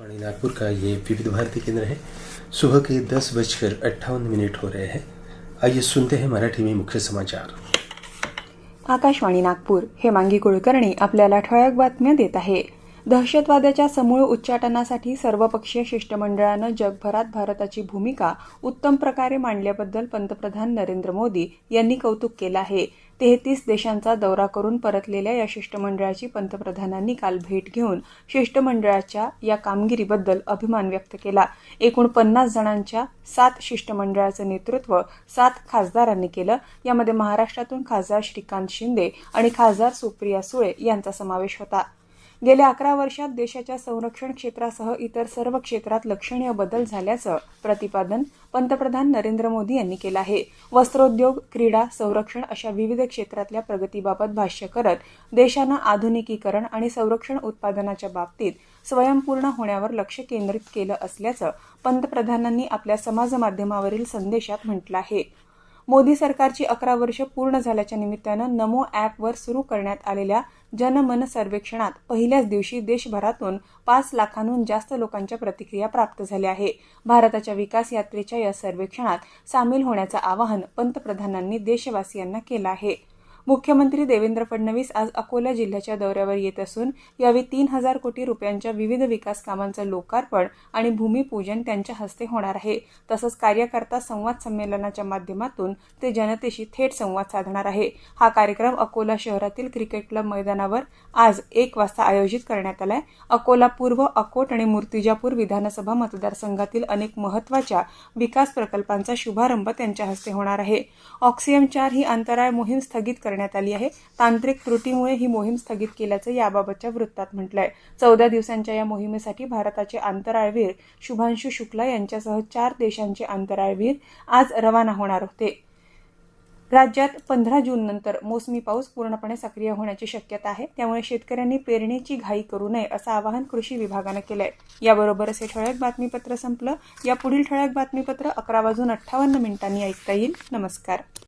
वाणी नागपुर का ये विविध भारती केंद्र है। सुबह के दस बजकर अट्ठावन मिनट हो रहे हैं। आइए सुनते हैं मराठी में मुख्य समाचार। आकाशवाणी नागपूर हे मांगी कुलकर्णी आपल्याला ठळक बातम्या देत आहे. दहशतवादाच्या समूळ उच्चाटनासाठी सर्वपक्षीय शिष्टमंडळानं जगभरात भारताची भूमिका उत्तम प्रकारे मांडल्याबद्दल पंतप्रधान नरेंद्र मोदी यांनी कौतुक केलं आहे. तेहतीस देशांचा दौरा करून परतलेल्या या शिष्टमंडळाची पंतप्रधानांनी काल भेट घेऊन शिष्टमंडळाच्या या कामगिरीबद्दल अभिमान व्यक्त केला. एकूण पन्नास जणांच्या सात शिष्टमंडळाचं नेतृत्व सात खासदारांनी केलं. यामध्ये महाराष्ट्रातून खासदार श्रीकांत शिंदे आणि खासदार सुप्रिया सुळे यांचा समावेश होता. गेल्या अकरा वर्षात देशाच्या संरक्षण क्षेत्रासह इतर सर्व क्षेत्रात लक्षणीय बदल झाल्याचं प्रतिपादन पंतप्रधान नरेंद्र मोदी यांनी केलं आहे. वस्त्रोद्योग क्रीडा संरक्षण अशा विविध क्षेत्रातल्या प्रगतीबाबत भाष्य करत देशानं आधुनिकीकरण आणि संरक्षण उत्पादनाच्या बाबतीत स्वयंपूर्ण होण्यावर लक्ष केंद्रित केलं असल्याचं पंतप्रधानांनी आपल्या समाजमाध्यमावरील संदेशात म्हटलं आहे. मोदी सरकारची अकरा वर्ष पूर्ण झाल्याच्या निमित्तानं नमो ॲपवर सुरू करण्यात आलेल्या जनमन सर्वेक्षणात पहिल्याच दिवशी देशभरातून पाच लाखांहून जास्त लोकांच्या प्रतिक्रिया प्राप्त झाल्या आहे. भारताच्या विकास यात्रेच्या या सर्वेक्षणात सामील होण्याचं आवाहन पंतप्रधानांनी देशवासियांना केलं आहे. मुख्यमंत्री देवेंद्र फडणवीस आज अकोला जिल्ह्याच्या दौऱ्यावर येत असून यावेळी तीन हजार कोटी रुपयांच्या विविध विकास कामांचं लोकार्पण आणि भूमिपूजन त्यांच्या हस्ते होणार आहे. तसंच कार्यकर्ता संवाद संमेलनाच्या माध्यमातून ते जनतेशी थेट संवाद साधणार आहे. हा कार्यक्रम अकोला शहरातील क्रिकेट क्लब मैदानावर आज एक वाजता आयोजित करण्यात आलाय. अकोला पूर्व अकोट आणि मूर्तिजापूर विधानसभा मतदारसंघातील अनेक महत्त्वाच्या विकास प्रकल्पांचा शुभारंभ त्यांच्या हस्ते होणार आहे. ऑक्सियम चार ही अंतराळ मोहीम स्थगित करण्यात आली आहे. तांत्रिक त्रुटीमुळे ही मोहीम स्थगित केल्याचं याबाबतच्या वृत्तात म्हटलंय. चौदा दिवसांच्या या मोहिमेसाठी भारताचे अंतराळवीर शुभांशु शुक्ला यांच्यासह चार देशांचे अंतराळवीर आज रवाना होणार होते. राज्यात पंधरा जून नंतर मोसमी पाऊस पूर्णपणे सक्रिय होण्याची शक्यता आहे. त्यामुळे शेतकऱ्यांनी पेरणीची घाई करू नये असं आवाहन कृषी विभागानं केलंय. याबरोबरच हे ठळक बातमीपत्र संपलं. या पुढील ठळक बातमीपत्र अकरा वाजून अठ्ठावन्न मिनिटांनी ऐकता येईल. नमस्कार.